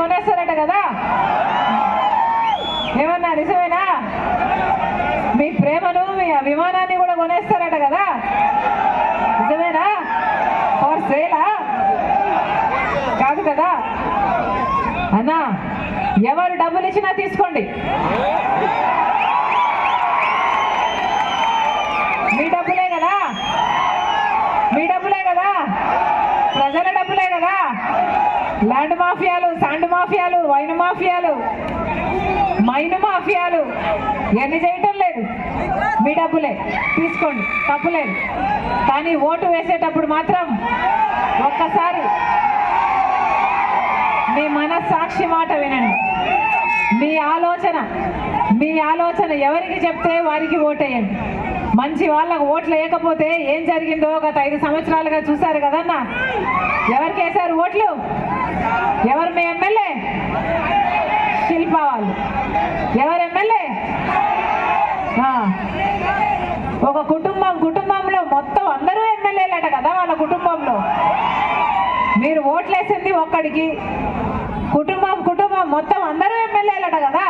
కొనేస్తారట కదా? ఏమన్నా నిజమేనా? మీ ప్రేమను మీ అభిమానాన్ని కూడా కొనేస్తారట కదా? నిజమేనా? ఫర్ సేలా కాదు కదా? అన్నా ఎవరు డబ్బులు ఇచ్చినా తీసుకోండి. మీ డబ్బులే కదా మీ డబ్బులే కదా ప్రజల డబ్బులే కదా ల్యాండ్ మాఫియాలు శాండ్ మాఫియాలు వైన్ మాఫియాలు మైన్ మాఫియాలు. ఎన్ని చేయటం లేదు. మీ డబ్బులే. తీసుకోండి. తప్పులేదు కానీ ఓటు వేసేటప్పుడు మాత్రం ఒక్కసారి మీ మనస్సాక్షి మాట వినండి. మీ ఆలోచన మీ ఆలోచన ఎవరికి చెప్తే వారికి ఓటేయండి. మంచి వాళ్ళకు ఓట్లు వేయకపోతే ఏం జరిగిందో గత ఐదు సంవత్సరాలుగా చూశారు కదన్న? ఎవరికి వేశారు ఓట్లు? ఎవరు మీ ఎమ్మెల్యే? శిల్పా వాళ్ళు ఎవరు ఎమ్మెల్యే? ఒక కుటుంబం కుటుంబంలో మొత్తం అందరూ ఎమ్మెల్యేలట కదా వాళ్ళ కుటుంబంలో. మీరు ఓట్లేసింది ఒక్కడికి. కుటుంబం కుటుంబం మొత్తం అందరూ ఎమ్మెల్యేలట కదా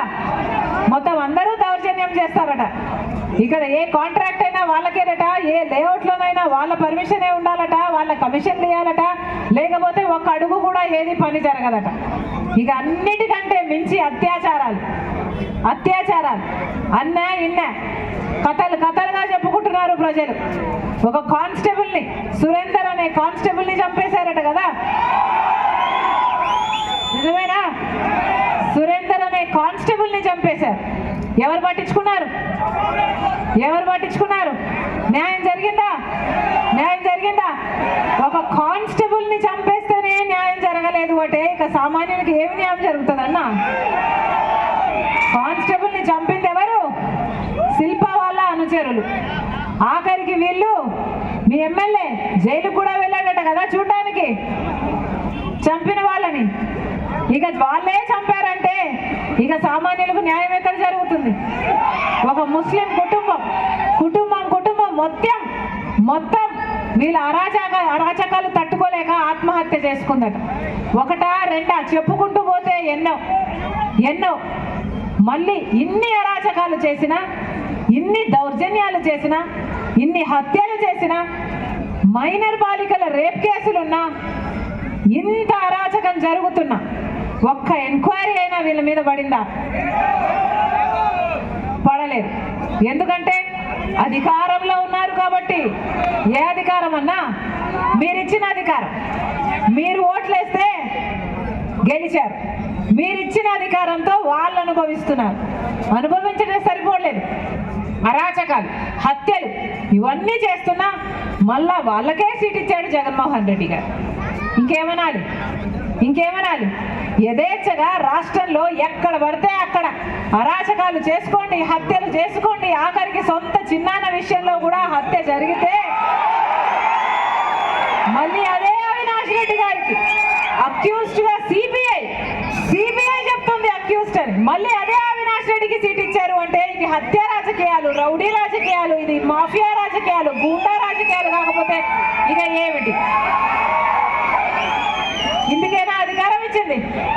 మొత్తం అందరూ దౌర్జన్యం చేస్తారట ఇక్కడ ఏ కాంట్రాక్ట్ అయినా వాళ్ళకేనట ఏ లేఅవుట్లోనైనా వాళ్ళ పర్మిషనే ఉండాలట వాళ్ళ కమిషన్లు ఇవ్వాలట లేకపోతే ఒక్క అడుగు కూడా ఏది పని జరగదట. ఇక అన్నిటికంటే మించి అత్యాచారాలు అత్యాచారాలు అన్న ఇన్న. కథలు కథలుగా చెప్పుకుంటున్నారు ప్రజలు. ఒక కానిస్టేబుల్ని సురేందర్ అనే కానిస్టేబుల్ని చంపేశారట కదా. నిజమేనా? సురేందర్ అనే కానిస్టేబుల్ని చంపేశారు. ఎవరు పట్టించుకున్నారు? ఎవరు పట్టించుకున్నారు? న్యాయం జరిగిందా? న్యాయం జరిగిందా? ఒక కానిస్టేబుల్ని చంపేస్తేనే న్యాయం జరగలేదు అంటే ఇక సామాన్యునికి ఏమి న్యాయం జరుగుతుందన్నా? కానిస్టేబుల్ని చంపింది ఎవరు? శిల్ప వాళ్ళ అనుచరులు. ఆఖరికి వీళ్ళు మీ ఎమ్మెల్యే జైలు కూడా వెళ్ళాడట కదా చూడడానికి. చంపిన వాళ్ళని. ఇక వాళ్ళే చంపారంటే ఇక సామాన్యులకు న్యాయం ఎక్కడ జరుగుతుంది? ఒక ముస్లిం కుటుంబం కుటుంబం కుటుంబం మొత్తం మొత్తం వీళ్ళ అరాచక అరాచకాలు తట్టుకోలేక ఆత్మహత్య చేసుకుందట. ఒకటా రెండా చెప్పుకుంటూ పోతే ఎన్నో ఎన్నో. మళ్ళీ ఇన్ని అరాచకాలు చేసినా ఇన్ని దౌర్జన్యాలు చేసినా ఇన్ని హత్యలు చేసినా మైనర్ బాలికల రేప్ కేసులున్నా ఇంత అరాచకం జరుగుతున్నా. ఒక్క ఎంక్వైరీ అయినా వీళ్ళ మీద పడిందా? పడలేదు. ఎందుకంటే అధికారంలో ఉన్నారు కాబట్టి ఏ అధికారం అన్నా మీరిచ్చిన అధికారం. మీరు ఓట్లేస్తే గెలిచారు. మీరిచ్చిన అధికారంతో వాళ్ళు అనుభవిస్తున్నారు. అనుభవించడం సరిపోలేదు. అరాచకాలు హత్యలు ఇవన్నీ చేస్తున్నా మళ్ళా వాళ్ళకే సీట్ ఇచ్చాడు జగన్మోహన్ రెడ్డి గారు. ఇంకేమనాలి? ఇంకేమనాలి? యథేచ్ఛగా రాష్ట్రంలో ఎక్కడ పడితే అక్కడ అరాచకాలు చేసుకోండి హత్యలు చేసుకోండి ఆఖరికి సొంత చిన్నాన్న విషయంలో కూడా హత్య జరిగితే మళ్ళీ అదే అవినాష్ రెడ్డి గారికి. అక్యూస్డ్గా సిబిఐ సిబిఐ చెప్తుంది అక్యూస్డ్ అని. మళ్ళీ అదే అవినాష్ రెడ్డికి సీట్ ఇచ్చారు అంటే ఇది హత్య రాజకీయాలు రౌడీ రాజకీయాలు ఇది మాఫియా రాజకీయాలు గూండా రాజకీయాలు కాకపోతే ఇక ఏమిటి? Thank you.